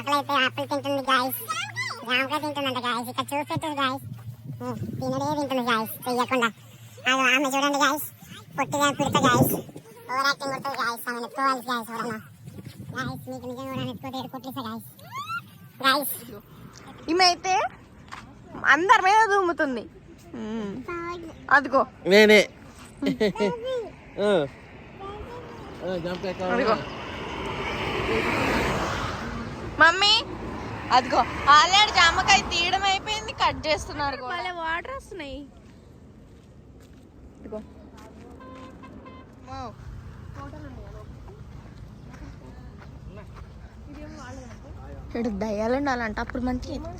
ఆకలి అయితే ఆపిల్ తింటుంది గాయస్ జామకాయ తింటుందంట గాయస్ ఇక్కడ చూపెట్టు గాయస్ తినడే తింటుంది గాయస్ చెయ్యకుండా. అది ఆమె చూడండి గాయస్ పొట్టిగా పిడత గాయస్ ఓవర్ యాక్టింగ్ కొడుతుంది గాయస్ ఆమె ఎత్తుకోవాలి గాయస్ ఎవరన్నా. గాయస్ మీకు నిజంగా కూడా ఎత్తుకోతే ఏడు కొట్టేసా గాయస్ గాయస్ ఈమె అయితే అందరి మీద దూముతుంది. అదిగో. నేనే? అదిగో. మమ్మీ అదిగో ఆల్రెడీ జామకాయ తీయడం అయిపోయింది కట్ చేస్తున్నారు కూడా. వాటర్ వస్తున్నాయి. ఇదిగో. వావ్. ఇక్కడ దయ్యాలు ఉండాలంట అప్పుడు మంచి ఉన్నారు.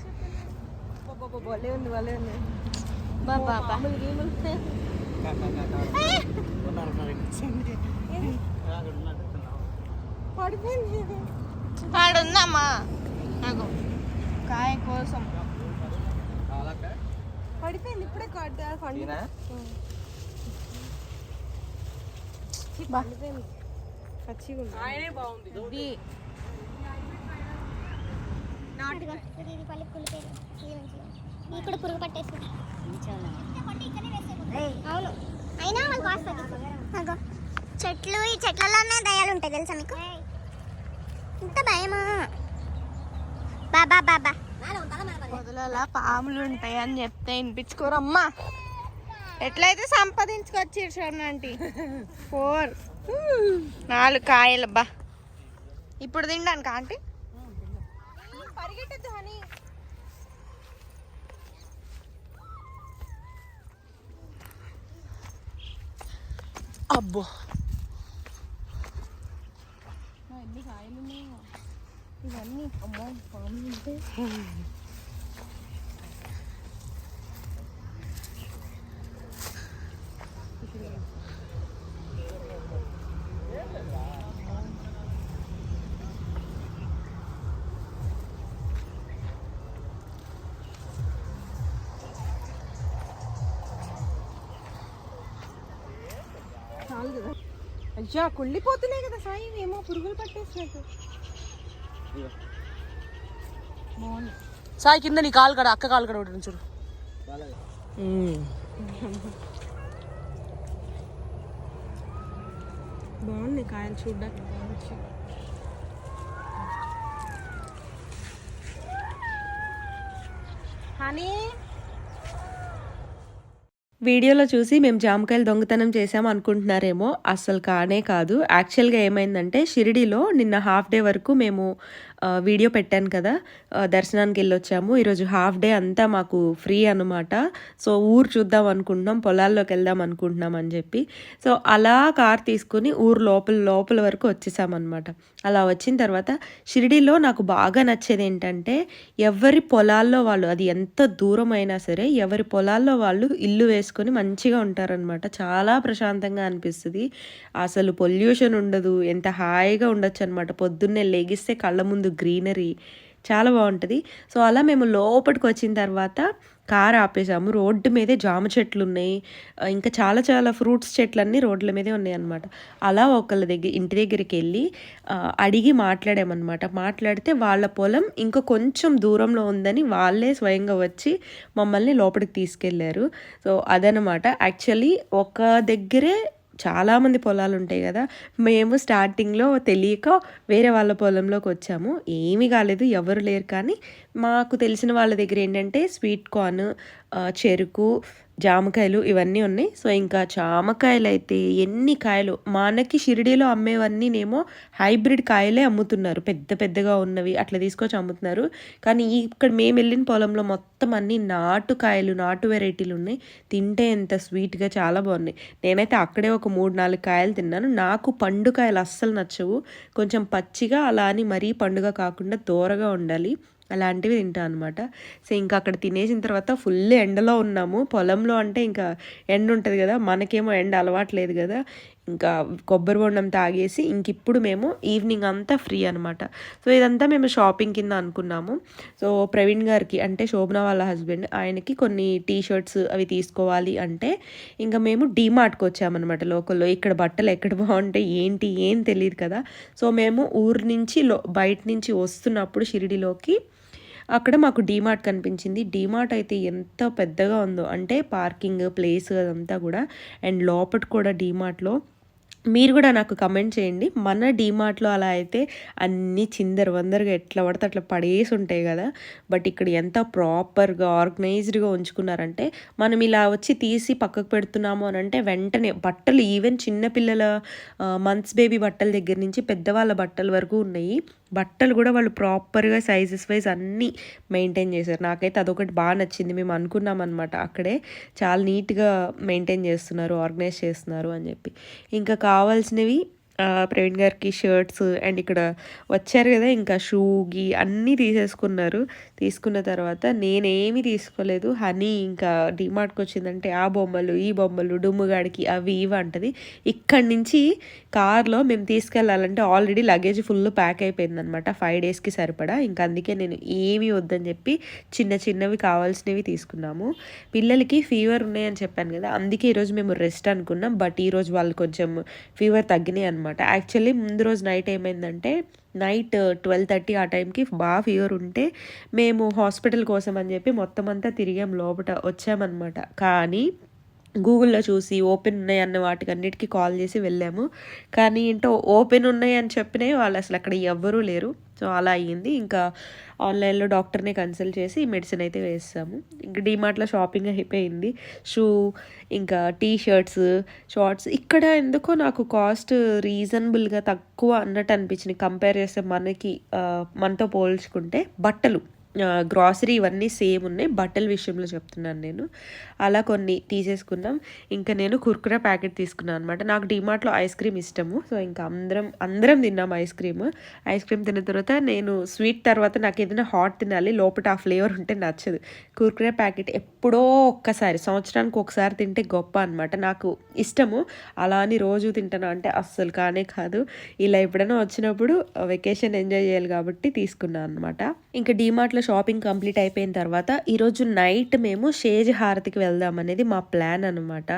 ఆడుందమ్మా అగో కాయ కోసం. పడిపోయింది ఇప్పుడే కట్ ఈయన? బా. పచ్చిగా ఉంది ఇది ఇక్కడ పురుగు పట్టేస్తుంది అవును. అయినా అగో. చెట్లు ఈ చెట్లలోనే దయాలు ఉంటాయి తెలుసా మీకు? ఇంత భయమా? బాబా బాబా పొదలలో పాములు ఉంటాయి అని చెప్తే వినిపించుకోరమ్మా. ఎట్లయితే సంపాదించుకొచ్చారు చూడండి ఫోర్. నాలుగు కాయలు బా. ఇప్పుడు తినడానికి ఆంటీ? పరిగెట్టద్దు హనీ. అబ్బో. ఇవన్నీ అమ్మో బాగుంది చాలు కదా. అయ్యా కుళ్ళిపోతున్నాయి కదా సాయి ఏమో పురుగులు పట్టేసినట్టు. సాయి కింద నీ కాలు కడ అక్క కాలు కడ ఒకటి చూడు. బాగుంది కాయలు చూడడానికి హనీ. వీడియోలో చూసి మేము జామకాయలు దొంగతనం చేసాం అనుకుంటున్నారేమో అస్సలు కానే కాదు. యాక్చువల్గా ఏమైందంటే షిరిడిలో నిన్న హాఫ్ డే వరకు మేము వీడియో పెట్టాను కదా దర్శనానికి వెళ్ళొచ్చాము. ఈరోజు హాఫ్ డే అంతా మాకు ఫ్రీ అనమాట సో ఊరు చూద్దాం అనుకుంటున్నాం పొలాల్లోకి వెళ్దాం అనుకుంటున్నాం అని చెప్పి. సో అలా కార్ తీసుకుని ఊరు లోపల లోపల వరకు వచ్చేసామన్నమాట. అలా వచ్చిన తర్వాత షిరిడిలో నాకు బాగా నచ్చేది ఏంటంటే ఎవరి పొలాల్లో వాళ్ళు అది ఎంత దూరం అయినా సరే ఎవరి పొలాల్లో వాళ్ళు ఇల్లు వేసుకొని మంచిగా ఉంటారనమాట చాలా ప్రశాంతంగా అనిపిస్తుంది. అసలు పొల్యూషన్ ఉండదు. ఎంత హాయిగా ఉండొచ్చు అనమాట పొద్దున్నే లెగిస్తే కళ్ళ ముందు గ్రీనరీ. చాలా బాగుంటుంది. సో అలా మేము లోపలికి వచ్చిన తర్వాత కార్ ఆపేసాము. రోడ్డు మీదే జామ చెట్లు ఉన్నాయి. ఇంకా చాలా చాలా ఫ్రూట్స్ చెట్లు అన్నీ రోడ్ల మీదే ఉన్నాయి అనమాట అలా ఒకళ్ళ దగ్గర ఇంటి దగ్గరికి వెళ్ళి అడిగి మాట్లాడామన్నమాట. మాట్లాడితే వాళ్ళ పొలం ఇంకా కొంచెం దూరంలో ఉందని వాళ్ళే స్వయంగా వచ్చి మమ్మల్ని లోపలికి తీసుకెళ్ళారు. సో అదనమాట యాక్చువల్లీ ఒక దగ్గరే చాలామంది పొలాలు ఉంటాయి కదా. మేము స్టార్టింగ్లో తెలియక వేరే వాళ్ళ పొలంలోకి వచ్చాము. ఏమీ కాలేదు ఎవరు లేరు కానీ మాకు తెలిసిన వాళ్ళ దగ్గర ఏంటంటే స్వీట్ కార్న్ చెరుకు జామకాయలు ఇవన్నీ ఉన్నాయి. సో ఇంకా జామకాయలు అయితే ఎన్ని కాయలు మనకి షిరిడీలో అమ్మేవన్నీనేమో హైబ్రిడ్ కాయలే అమ్ముతున్నారు. పెద్ద పెద్దగా ఉన్నవి అట్లా తీసుకొచ్చి అమ్ముతున్నారు. కానీ ఇక్కడ మేము వెళ్ళిన పొలంలో మొత్తం అన్ని నాటు కాయలు నాటు వెరైటీలు ఉన్నాయి. తింటే ఎంత స్వీట్గా చాలా బాగున్నాయి. నేనైతే అక్కడే ఒక మూడు నాలుగు కాయలు తిన్నాను. నాకు పండు కాయలు అస్సలు నచ్చవు. కొంచెం పచ్చిగా అలా అని మరీ పండుగ కాకుండా దూరగా ఉండాలి. అలాంటివి తింటాను అనమాట సో ఇంకా అక్కడ తినేసిన తర్వాత ఫుల్ ఎండలో ఉన్నాము. పొలంలో అంటే ఇంకా ఎండ ఉంటుంది కదా మనకేమో ఎండ అలవాట్లేదు కదా. ఇంకా కొబ్బరి బొండం తాగేసి ఇంక ఇప్పుడు మేము ఈవినింగ్ అంతా ఫ్రీ అనమాట సో ఇదంతా మేము షాపింగ్ కింద అనుకున్నాము. సో ప్రవీణ్ గారికి అంటే శోభన వాళ్ళ హస్బెండ్ ఆయనకి కొన్ని టీ షర్ట్స్ అవి తీసుకోవాలి అంటే ఇంకా మేము డీమార్ట్కి వచ్చామన్నమాట లోకల్లో. ఇక్కడ బట్టలు ఎక్కడ బాగుంటాయి ఏంటి ఏం తెలియదు కదా. సో మేము ఊరు నుంచి లో బయట నుంచి వస్తున్నప్పుడు షిరిడిలోకి అక్కడ మాకు డీమార్ట్ కనిపించింది. డీమార్ట్ అయితే ఎంత పెద్దగా ఉందో అంటే పార్కింగ్ ప్లేస్ అదంతా కూడా. అండ్ లోపల కూడా డీమార్ట్లో. మీరు కూడా నాకు కమెంట్ చేయండి. మన డీమార్ట్లో అలా అయితే అన్నీ చిందర వందరగా ఎట్లా పడితే అట్లా పడేసి ఉంటాయి కదా. బట్ ఇక్కడ ఎంత ప్రాపర్గా ఆర్గనైజ్డ్గా ఉంచుకున్నారంటే మనం ఇలా వచ్చి తీసి పక్కకు పెడుతున్నాము అని అంటే వెంటనే బట్టలు ఈవెన్ చిన్నపిల్లల మంత్స్ బేబీ బట్టల దగ్గర నుంచి పెద్దవాళ్ళ బట్టల వరకు ఉన్నాయి. బట్టలు కూడా వాళ్ళు ప్రాపర్గా సైజెస్ వైజ్ అన్నీ మెయింటైన్ చేశారు. నాకైతే అదొకటి బాగా నచ్చింది. మేము అనుకున్నాం అనమాట అక్కడే చాలా నీట్గా మెయింటైన్ చేస్తున్నారు ఆర్గనైజ్ చేస్తున్నారు అని చెప్పి. ఇంకా కావాల్సినవి ప్రవీణ్ గారికి షర్ట్స్ అండ్ ఇక్కడ వచ్చారు కదా ఇంకా షూగి అన్నీ తీసేసుకున్నారు. తీసుకున్న తర్వాత నేనేమీ తీసుకోలేదు. హనీ ఇంకా డిమార్ట్కి వచ్చిందంటే ఆ బొమ్మలు ఈ బొమ్మలు డుమ్ముగాడికి అవి ఇవి అంటది. ఇక్కడి నుంచి కార్లో మేము తీసుకెళ్ళాలంటే ఆల్రెడీ లగేజ్ ఫుల్ ప్యాక్ అయిపోయింది అనమాట ఫైవ్ డేస్కి సరిపడా. ఇంకా అందుకే నేను ఏమీ వద్దని చెప్పి చిన్న చిన్నవి కావాల్సినవి తీసుకున్నాము. పిల్లలకి ఫీవర్ ఉన్నాయని చెప్పాను కదా అందుకే ఈరోజు మేము రెస్ట్ అనుకున్నాం. బట్ ఈరోజు వాళ్ళు కొంచెం ఫీవర్ తగ్గినాయి అనమాట యాక్చువల్లీ ముందు రోజు నైట్ ఏమైందంటే నైట్ ట్వెల్వ్ థర్టీ ఆ టైంకి బాగా ఫీవర్ ఉంటే మేము హాస్పిటల్ కోసం అని చెప్పి మొత్తం అంతా తిరిగాం లోపల వచ్చామన్నమాట. కానీ గూగుల్లో చూసి ఓపెన్ ఉన్నాయి అన్న వాటికి అన్నిటికీ కాల్ చేసి వెళ్ళాము. కానీ ఏంటో ఓపెన్ ఉన్నాయి అని చెప్పినాయి వాళ్ళు అసలు అక్కడ ఎవ్వరూ లేరు. సో అలా అయ్యింది. ఇంకా ఆన్లైన్లో డాక్టర్ని కన్సల్ట్ చేసి మెడిసిన్ అయితే వేస్తాము. ఇంకా డిమార్ట్లో షాపింగ్ అయిపోయింది. షూ ఇంకా టీ షర్ట్స్. షార్ట్స్ ఇక్కడ ఎందుకో నాకు కాస్ట్ రీజనబుల్గా తక్కువ అన్నట్టు అనిపించింది. కంపేర్ చేస్తే మనకి మనతో పోల్చుకుంటే బట్టలు. గ్రాసరీ ఇవన్నీ సేమ్ ఉన్నాయి. బట్టల విషయంలో చెప్తున్నాను నేను. అలా కొన్ని తీసేసుకున్నాం. ఇంకా నేను కుర్కురా ప్యాకెట్ తీసుకున్నాను అనమాట నాకు డిమార్ట్లో ఐస్ క్రీమ్ ఇష్టము. సో ఇంకా అందరం అందరం తిన్నాం ఐస్ క్రీమ్. ఐస్ క్రీమ్ తిన్న తర్వాత నేను స్వీట్ తర్వాత నాకు ఏదైనా హాట్ తినాలి లోపల ఆ ఫ్లేవర్ ఉంటే నచ్చదు. కుర్కురా ప్యాకెట్ ఎప్పుడో ఒక్కసారి సంవత్సరానికి ఒకసారి తింటే గొప్ప అనమాట నాకు ఇష్టము. అలా అని రోజు తింటాను అంటే అస్సలు కానే కాదు. ఇలా ఎప్పుడైనా వచ్చినప్పుడు వెకేషన్ ఎంజాయ్ చేయాలి కాబట్టి తీసుకున్నాను అనమాట ఇంకా డీమార్ట్లో షాపింగ్ కంప్లీట్ అయిపోయిన తర్వాత ఈరోజు నైట్ మేము షేజ్ హారతికి వెళ్దాం అనేది మా ప్లాన్ అనమాట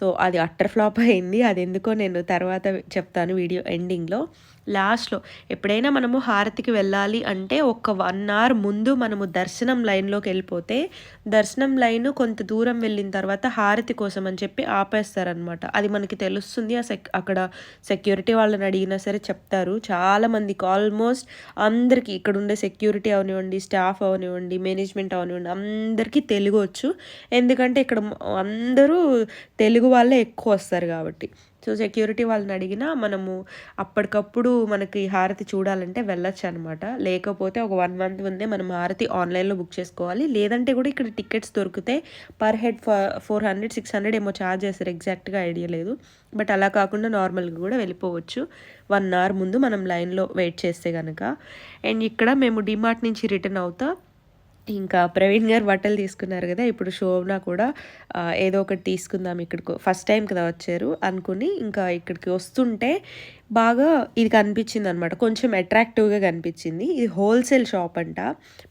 సో అది అట్టర్ ఫ్లాప్ అయింది. అది ఎందుకో నేను తర్వాత చెప్తాను వీడియో ఎండింగ్లో. లాస్ట్లో ఎప్పుడైనా మనము హారతికి వెళ్ళాలి అంటే ఒక వన్ అవర్ ముందు మనము దర్శనం లైన్లోకి వెళ్ళిపోతే దర్శనం లైన్ కొంత దూరం వెళ్ళిన తర్వాత హారతి కోసం అని చెప్పి ఆపేస్తారనమాట అది మనకి తెలుస్తుంది. ఆ సెక్ అక్కడ సెక్యూరిటీ వాళ్ళని అడిగినా సరే చెప్తారు. చాలామందికి ఆల్మోస్ట్ అందరికీ ఇక్కడ ఉండే సెక్యూరిటీ అవనివ్వండి స్టాఫ్ అవనివ్వండి మేనేజ్మెంట్ అవనివ్వండి అందరికీ తెలుగు వచ్చు ఎందుకంటే ఇక్కడ అందరూ తెలుగు వాళ్ళే ఎక్కువ వస్తారు కాబట్టి. సో సెక్యూరిటీ వాళ్ళని అడిగినా మనము అప్పటికప్పుడు మనకి హారతి చూడాలంటే వెళ్ళొచ్చు అనమాట లేకపోతే ఒక వన్ మంత్ ముందే మనం హారతి ఆన్లైన్లో బుక్ చేసుకోవాలి. లేదంటే కూడా ఇక్కడ టికెట్స్ దొరికితే per head four hundred six hundred ఏమో ఛార్జ్ చేస్తారు. ఎగ్జాక్ట్గా ఐడియా లేదు. బట్ అలా కాకుండా నార్మల్గా కూడా వెళ్ళిపోవచ్చు. వన్ అవర్ ముందు మనం లైన్లో వెయిట్ చేస్తే కనుక అండ్ ఇక్కడ మేము డిమార్ట్ నుంచి రిటర్న్ అవుతా. ఇంకా ప్రవీణ్ గారు బట్టలు తీసుకున్నారు కదా ఇప్పుడు శోభన కూడా ఏదో ఒకటి తీసుకుందాం ఇక్కడికి ఫస్ట్ టైం కదా వచ్చారు అనుకుని ఇంకా ఇక్కడికి వస్తుంటే బాగా ఇది కనిపించింది అనమాట కొంచెం అట్రాక్టివ్గా కనిపించింది. ఇది హోల్సేల్ షాప్ అంట.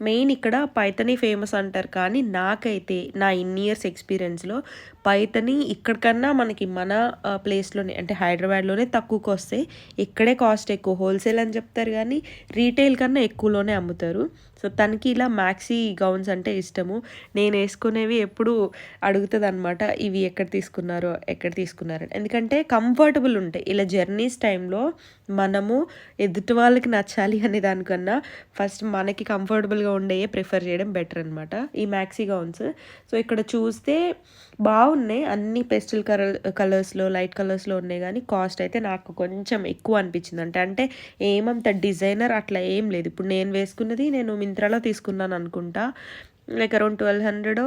మెయిన్ ఇక్కడ పైతని ఫేమస్ అంటారు కానీ నాకైతే నా ఇన్ ఇయర్స్ ఎక్స్పీరియన్స్లో పైతని ఇక్కడికన్నా మనకి మన ప్లేస్లోనే అంటే హైదరాబాద్లోనే తక్కువకి వస్తాయి ఇక్కడే కాస్ట్ ఎక్కువ. హోల్సేల్ అని చెప్తారు కానీ రీటైల్ కన్నా ఎక్కువలోనే అమ్ముతారు. సో తనకి ఇలా మ్యాక్సీ గౌన్స్ అంటే ఇష్టము. నేను వేసుకునేవి ఎప్పుడు అడుగుతుంది అనమాట ఇవి ఎక్కడ తీసుకున్నారో ఎక్కడ తీసుకున్నారని. ఎందుకంటే కంఫర్టబుల్ ఉంటాయి. ఇలా జర్నీస్ టైం విషయంలో మనము ఎదుటి వాళ్ళకి నచ్చాలి అనే దానికన్నా ఫస్ట్ మనకి కంఫర్టబుల్గా ఉండేయే ప్రిఫర్ చేయడం బెటర్ అనమాట ఈ మ్యాక్సీ గౌన్స్ సో ఇక్కడ చూస్తే బాగున్నాయి. అన్ని పెస్టల్ కలర్ కలర్స్లో లైట్ కలర్స్లో ఉన్నాయి కానీ కాస్ట్ అయితే నాకు కొంచెం ఎక్కువ అనిపించింది. అంటే అంటే ఏమంత డిజైనర్ అట్లా ఏం లేదు. ఇప్పుడు నేను వేసుకున్నది నేను మింత్రాలో తీసుకున్నాను అనుకుంటా. Like around twelve hundred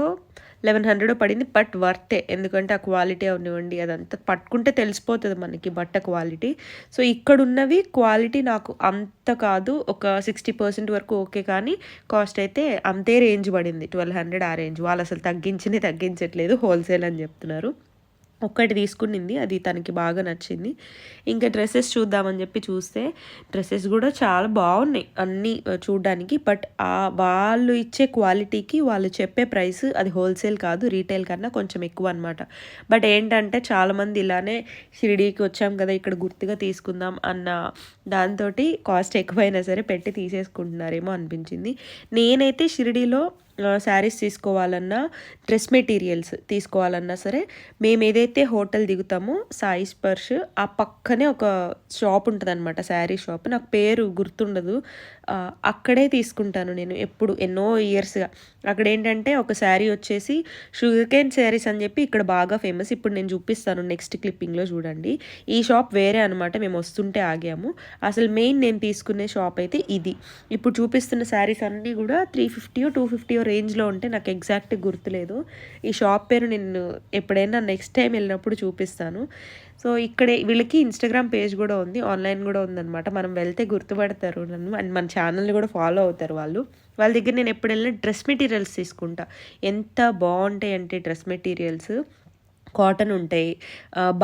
eleven hundred పడింది. బట్ వర్తే. ఎందుకంటే ఆ క్వాలిటీ అవనివ్వండి అదంతా పట్టుకుంటే తెలిసిపోతుంది మనకి బట్ట క్వాలిటీ. సో ఇక్కడ ఉన్నవి క్వాలిటీ నాకు అంత కాదు. ఒక సిక్స్టీ పర్సెంట్ వరకు ఓకే కానీ కాస్ట్ అయితే అంతే రేంజ్ పడింది. ట్వెల్వ్ హండ్రెడ్ ఆ రేంజ్. వాళ్ళు అసలు తగ్గించినే తగ్గించట్లేదు. హోల్సేల్ అని చెప్తున్నారు. ఒక్కటి తీసుకునింది. అది తనకి బాగా నచ్చింది. ఇంకా డ్రెస్సెస్ చూద్దామని చెప్పి చూస్తే డ్రెస్సెస్ కూడా చాలా బాగున్నాయి అన్నీ చూడడానికి. బట్ ఆ వాళ్ళు ఇచ్చే క్వాలిటీకి వాళ్ళు చెప్పే ప్రైస్ అది హోల్సేల్ కాదు రీటైల్ కన్నా కొంచెం ఎక్కువ అనమాట బట్ ఏంటంటే చాలామంది ఇలానే షిరిడీకి వచ్చాం కదా ఇక్కడ గుర్తుగా తీసుకుందాం అన్న దాంతో కాస్ట్ ఎక్కువైనా సరే పెట్టి తీసేసుకుంటున్నారేమో అనిపించింది. నేనైతే షిరిడీలో శారీస్ తీసుకోవాలన్నా డ్రెస్ మెటీరియల్స్ తీసుకోవాలన్నా సరే మేము ఏదైతే హోటల్ దిగుతామో సాయి స్పర్శ్ ఆ పక్కనే ఒక షాప్ ఉంటుంది అనమాట శారీ షాప్. నాకు పేరు గుర్తుండదు. అక్కడే తీసుకుంటాను నేను ఎప్పుడు ఎన్నో ఇయర్స్గా. అక్కడ ఏంటంటే ఒక శారీ వచ్చేసి షుగర్ కేన్ శారీస్ అని చెప్పి ఇక్కడ బాగా ఫేమస్. ఇప్పుడు నేను చూపిస్తాను నెక్స్ట్ క్లిప్పింగ్లో చూడండి. ఈ షాప్ వేరే అనమాట మేము వస్తుంటే ఆగాము. అసలు మెయిన్ నేను తీసుకునే షాప్ అయితే ఇది. ఇప్పుడు చూపిస్తున్న శారీస్ అన్నీ కూడా త్రీ ఫిఫ్టీయో టూ ఫిఫ్టీయో రేంజ్లో ఉంటే నాకు ఎగ్జాక్ట్ గుర్తులేదు. ఈ షాప్ పేరు నేను ఎప్పుడైనా నెక్స్ట్ టైం వెళ్ళినప్పుడు చూపిస్తాను. సో ఇక్కడే వీళ్ళకి ఇన్స్టాగ్రామ్ పేజ్ కూడా ఉంది ఆన్లైన్ కూడా ఉందన్నమాట. మనం వెళ్తే గుర్తుపడతారు నన్ను. అండ్ మన ఛానల్ని కూడా ఫాలో అవుతారు వాళ్ళు. వాళ్ళ దగ్గర నేను ఎప్పుడు డ్రెస్ మెటీరియల్స్ తీసుకుంటా. ఎంత బాగుంటాయి అంటే డ్రెస్ మెటీరియల్స్. కాటన్ ఉంటాయి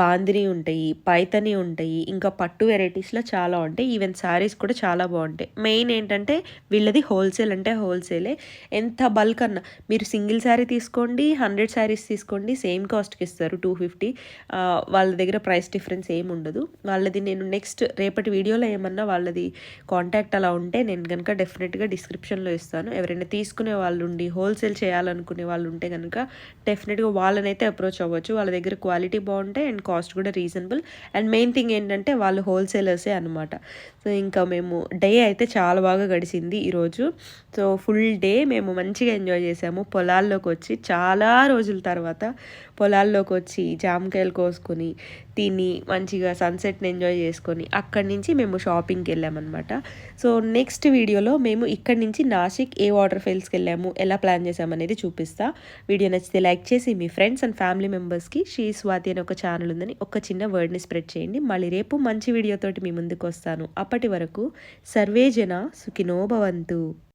బాందిని ఉంటాయి పైతని ఉంటాయి ఇంకా పట్టు వెరైటీస్లో చాలా ఉంటాయి. ఈవెన్ శారీస్ కూడా చాలా బాగుంటాయి. మెయిన్ ఏంటంటే వీళ్ళది హోల్సేల్ అంటే హోల్సేలే. ఎంత బల్క్ అన్న మీరు సింగిల్ శారీ తీసుకోండి హండ్రెడ్ శారీస్ తీసుకోండి సేమ్ కాస్ట్కి ఇస్తారు టూ ఫిఫ్టీ. వాళ్ళ దగ్గర ప్రైస్ డిఫరెన్స్ ఏమి ఉండదు. వాళ్ళది నేను నెక్స్ట్ రేపటి వీడియోలో ఏమన్నా వాళ్ళది కాంటాక్ట్ అలా ఉంటే నేను కనుక డెఫినెట్గా డిస్క్రిప్షన్లో ఇస్తాను. ఎవరైనా తీసుకునే వాళ్ళు ఉండి హోల్సేల్ చేయాలనుకునే వాళ్ళు ఉంటే కనుక డెఫినెట్గా వాళ్ళనైతే అప్రోచ్ అవ్వచ్చు. వాళ్ళ దగ్గర క్వాలిటీ బాగుంటాయి అండ్ కాస్ట్ కూడా రీజనబుల్. అండ్ మెయిన్ థింగ్ ఏంటంటే వాళ్ళు హోల్సేలర్సే అనమాట సో ఇంకా మేము డే అయితే చాలా బాగా గడిచింది ఈరోజు. సో ఫుల్ డే మేము మంచిగా ఎంజాయ్ చేసాము. పొలాల్లోకి వచ్చి చాలా రోజుల తర్వాత పొలాల్లోకి వచ్చి జామకాయలు కోసుకొని తిని మంచిగా సన్సెట్ని ఎంజాయ్ చేసుకొని అక్కడి నుంచి మేము షాపింగ్కి వెళ్ళామన్నమాట. సో నెక్స్ట్ వీడియోలో మేము ఇక్కడి నుంచి నాసిక్ ఏ వాటర్ ఫాల్స్కి వెళ్ళాము ఎలా ప్లాన్ చేసామనేది చూపిస్తా. వీడియో నచ్చితే లైక్ చేసి మీ ఫ్రెండ్స్ అండ్ ఫ్యామిలీ మెంబర్స్కి శ్రీ స్వాతి అనే ఒక ఛానల్ ఉందని ఒక చిన్న వర్డ్ని స్ప్రెడ్ చేయండి. మళ్ళీ రేపు మంచి వీడియోతోటి మీ ముందుకు వస్తాను. అప్పటి వరకు సర్వే జన